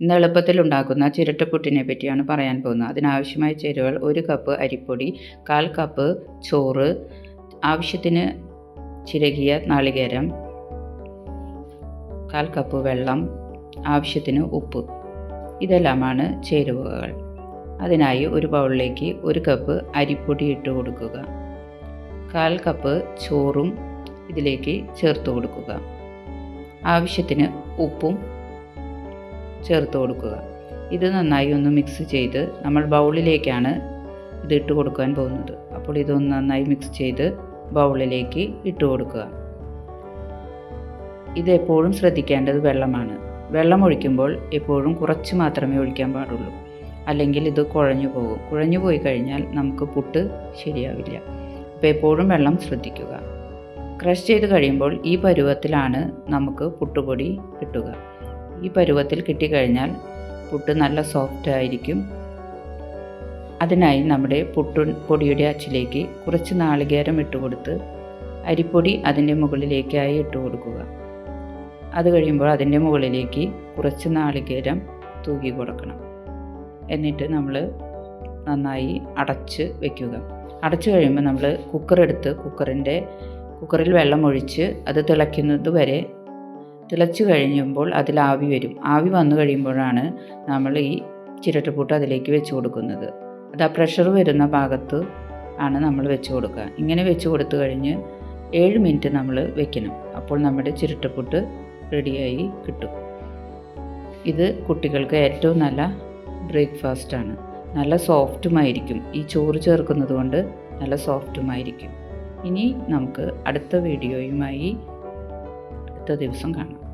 ഇന്ന് എളുപ്പത്തിൽ ഉണ്ടാക്കുന്ന ചിരട്ടപ്പുട്ടിനെ പറ്റിയാണ് പറയാൻ പോകുന്നത്. അതിനാവശ്യമായ ചേരുവകൾ ഒരു കപ്പ് അരിപ്പൊടി കാൽ കപ്പ് ചോറ് ആവശ്യത്തിന് ചിരകിയ നാളികേരം കാൽ കപ്പ് വെള്ളം ആവശ്യത്തിന് ഉപ്പ്. ഇതെല്ലാമാണ് ചേരുവകൾ. അതിനായി ഒരു ബൗളിലേക്ക് ഒരു കപ്പ് അരിപ്പൊടി ഇട്ട് കൊടുക്കുക. കാൽ കപ്പ് ചോറും ഇതിലേക്ക് ചേർത്ത് കൊടുക്കുക. ആവശ്യത്തിന് ഉപ്പും ചേർത്ത് കൊടുക്കുക. ഇത് നന്നായി ഒന്ന് മിക്സ് ചെയ്ത് നമ്മൾ ബൗളിലേക്കാണ് ഇത് ഇട്ട് കൊടുക്കാൻ പോകുന്നത്. അപ്പോൾ ഇതൊന്ന് നന്നായി മിക്സ് ചെയ്ത് ബൗളിലേക്ക് ഇട്ട് കൊടുക്കുക. ഇത് എപ്പോഴും ശ്രദ്ധിക്കേണ്ടത് വെള്ളമാണ്. വെള്ളം ഒഴിക്കുമ്പോൾ എപ്പോഴും കുറച്ച് മാത്രമേ ഒഴിക്കാൻ പാടുള്ളൂ. അല്ലെങ്കിൽ ഇത് കുഴഞ്ഞു പോകും. കുഴഞ്ഞു പോയി കഴിഞ്ഞാൽ നമുക്ക് പുട്ട് ശരിയാവില്ല. അപ്പോൾ എപ്പോഴും വെള്ളം ശ്രദ്ധിക്കുക. ക്രഷ് ചെയ്ത് കഴിയുമ്പോൾ ഈ പരുവത്തിലാണ് നമുക്ക് പുട്ടുപൊടി കിട്ടുക. ഈ പരുവത്തിൽ കിട്ടിക്കഴിഞ്ഞാൽ പുട്ട് നല്ല സോഫ്റ്റ് ആയിരിക്കും. അതിനായി നമ്മുടെ പുട്ടു പൊടിയുടെ അച്ചിലേക്ക് കുറച്ച് നാളികേരം ഇട്ട് കൊടുത്ത് അരിപ്പൊടി അതിന്റെ മുകളിലേക്കായി ഇട്ട് കൊടുക്കുക അത് കഴിയുമ്പോൾ അതിന്റെ മുകളിലേക്ക് കുറച്ച് നാളികേരം തൂക്കി കൊടുക്കണം. എന്നിട്ട് നമ്മൾ നന്നായി അടച്ച് വയ്ക്കുക അടച്ചു കഴിയുമ്പോൾ നമ്മൾ കുക്കർ എടുത്ത് കുക്കറിന്റെ കുക്കറിൽ വെള്ളം ഒഴിച്ച് അത് തിളയ്ക്കുന്നത് വരെ തിളച്ച് കഴിയുമ്പോൾ അതിൽ ആവി വരും. ആവി വന്നു കഴിയുമ്പോഴാണ് നമ്മൾ ഈ ചിരട്ടപ്പൂട്ട് അതിലേക്ക് വെച്ച് കൊടുക്കുന്നത്. അത് ആ പ്രഷർ വരുന്ന ഭാഗത്ത് ആണ് നമ്മൾ വെച്ച് കൊടുക്കുക. ഇങ്ങനെ വെച്ച് കൊടുത്തു കഴിഞ്ഞ് ഏഴ് മിനിറ്റ് നമ്മൾ വെക്കണം. അപ്പോൾ നമ്മുടെ ചിരട്ടപ്പുട്ട് റെഡിയായി കിട്ടും. ഇത് കുട്ടികൾക്ക് ഏറ്റവും നല്ല ബ്രേക്ക്ഫാസ്റ്റാണ് നല്ല സോഫ്റ്റുമായിരിക്കും. ഈ ചോറ് ചേർക്കുന്നത് കൊണ്ട് നല്ല സോഫ്റ്റുമായിരിക്കും. ഇനി നമുക്ക് അടുത്ത വീഡിയോയുമായി 这得有声感了。